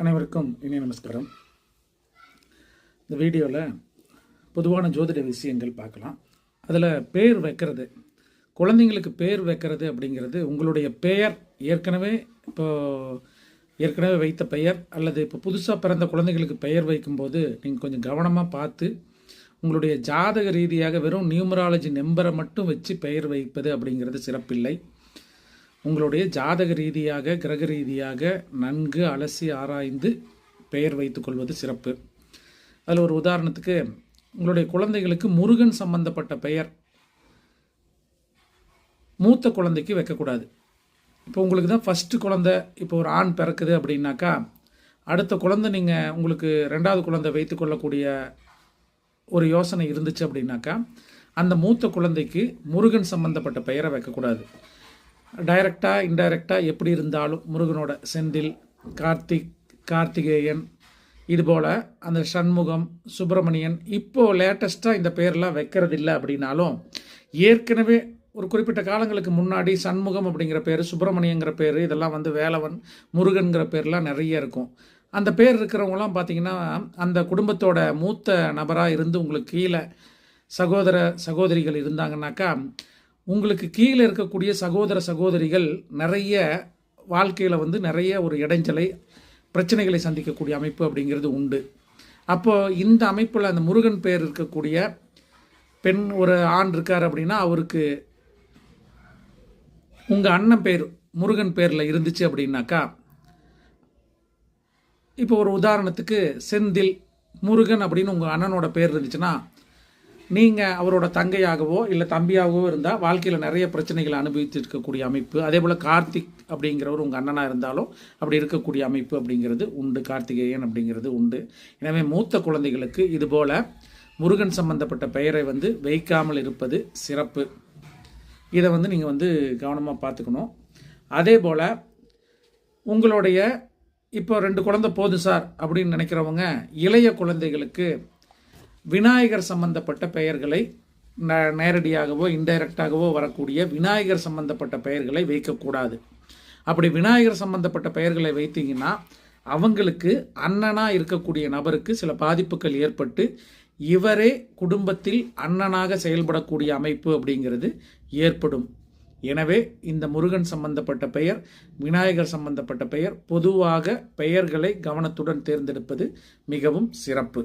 அனைவருக்கும் இனிய நமஸ்காரம். இந்த வீடியோவில் பொதுவான ஜோதிட விஷயங்கள் பார்க்கலாம். அதில் பேர் வைக்கிறது குழந்தைங்களுக்கு பேர் வைக்கிறது அப்படிங்கிறது உங்களுடைய பெயர் ஏற்கனவே இப்போ ஏற்கனவே வைத்த பெயர் அல்லது இப்போ புதுசாக பிறந்த குழந்தைங்களுக்கு பெயர் வைக்கும்போது நீங்கள் கொஞ்சம் கவனமாக பார்த்து உங்களுடைய ஜாதக ரீதியாக வெறும் நியூமராலஜி நம்பரை மட்டும் வச்சு பெயர் வைப்பது அப்படிங்கிறது சிறப்பில்லை. உங்களுடைய ஜாதக ரீதியாக கிரக ரீதியாக நன்கு அலசி ஆராய்ந்து பெயர் வைத்துக்கொள்வது சிறப்பு. அதில் ஒரு உதாரணத்துக்கு உங்களுடைய குழந்தைகளுக்கு முருகன் சம்பந்தப்பட்ட பெயர் மூத்த குழந்தைக்கு வைக்கக்கூடாது. இப்போ உங்களுக்கு தான் ஃபஸ்ட்டு குழந்தை இப்போ ஒரு ஆண் பிறக்குது அப்படின்னாக்கா அடுத்த குழந்தை நீங்கள் உங்களுக்கு ரெண்டாவது குழந்தை வைத்துக்கொள்ளக்கூடிய ஒரு யோசனை இருந்துச்சு அப்படின்னாக்கா அந்த மூத்த குழந்தைக்கு முருகன் சம்பந்தப்பட்ட பெயரை வைக்கக்கூடாது. டைரக்டாக இன்டைரக்டாக எப்படி இருந்தாலும் முருகனோட செந்தில் கார்த்திக் கார்த்திகேயன் இதுபோல் அந்த சண்முகம் சுப்பிரமணியன் இப்போது லேட்டஸ்ட்டாக இந்த பேரெலாம் வைக்கிறது இல்லை அப்படின்னாலும் ஏற்கனவே ஒரு குறிப்பிட்ட காலங்களுக்கு முன்னாடி சண்முகம் அப்படிங்கிற பேர் சுப்பிரமணியங்கிற பேர் இதெல்லாம் வந்து வேலவன் முருகன்கிற பேர்லாம் நிறைய இருக்கும். அந்த பேர் இருக்கிறவங்களாம் பார்த்தீங்கன்னா அந்த குடும்பத்தோட மூத்த நபராக இருந்து உங்களுக்கு கீழே சகோதர சகோதரிகள் இருந்தாங்கன்னாக்கா உங்களுக்கு கீழே இருக்கக்கூடிய சகோதர சகோதரிகள் நிறைய வாழ்க்கையில் வந்து நிறைய ஒரு இடைஞ்சலை பிரச்சனைகளை சந்திக்கக்கூடிய அமைப்பு அப்படிங்கிறது உண்டு. அப்போது இந்த அமைப்பில் அந்த முருகன் பேர் இருக்கக்கூடிய பெண் ஒரு ஆண் இருக்கார் அப்படின்னா அவருக்கு உங்கள் அண்ணன் பேர் முருகன் பேரில் இருந்துச்சு அப்படின்னாக்கா இப்போ ஒரு உதாரணத்துக்கு செந்தில் முருகன் அப்படின்னு உங்கள் அண்ணனோட பேர் இருந்துச்சுன்னா நீங்கள் அவரோட தங்கையாகவோ இல்லை தம்பியாகவோ இருந்தால் வாழ்க்கையில் நிறைய பிரச்சனைகளை அனுபவித்து இருக்கக்கூடிய அமைப்பு. அதே போல் கார்த்திக் அப்படிங்கிறவர் உங்கள் அண்ணனாக இருந்தாலும் அப்படி இருக்கக்கூடிய அமைப்பு அப்படிங்கிறது உண்டு. கார்த்திகேயன் அப்படிங்கிறது உண்டு. எனவே மூத்த குழந்தைகளுக்கு இதுபோல் முருகன் சம்பந்தப்பட்ட பெயரை வந்து வைக்காமல் இருப்பது சிறப்பு. இதை வந்து நீங்கள் வந்து கவனமாக பார்த்துக்கணும். அதே போல் உங்களுடைய இப்போ ரெண்டு குழந்தை போதும் சார் அப்படின்னு நினைக்கிறவங்க இளைய குழந்தைகளுக்கு விநாயகர் சம்பந்தப்பட்ட பெயர்களை ந நேரடியாகவோ இன்டைரக்டாகவோ வரக்கூடிய விநாயகர் சம்பந்தப்பட்ட பெயர்களை வைக்கக்கூடாது. அப்படி விநாயகர் சம்பந்தப்பட்ட பெயர்களை வைத்தீங்கன்னா அவங்களுக்கு அண்ணனாக இருக்கக்கூடிய நபருக்கு சில பாதிப்புகள் ஏற்பட்டு இவரே குடும்பத்தில் அண்ணனாக செயல்படக்கூடிய அமைப்பு அப்படிங்கிறது ஏற்படும். எனவே இந்த முருகன் சம்பந்தப்பட்ட பெயர் விநாயகர் சம்பந்தப்பட்ட பெயர் பொதுவாக பெயர்களை கவனத்துடன் தேர்ந்தெடுப்பது மிகவும் சிறப்பு.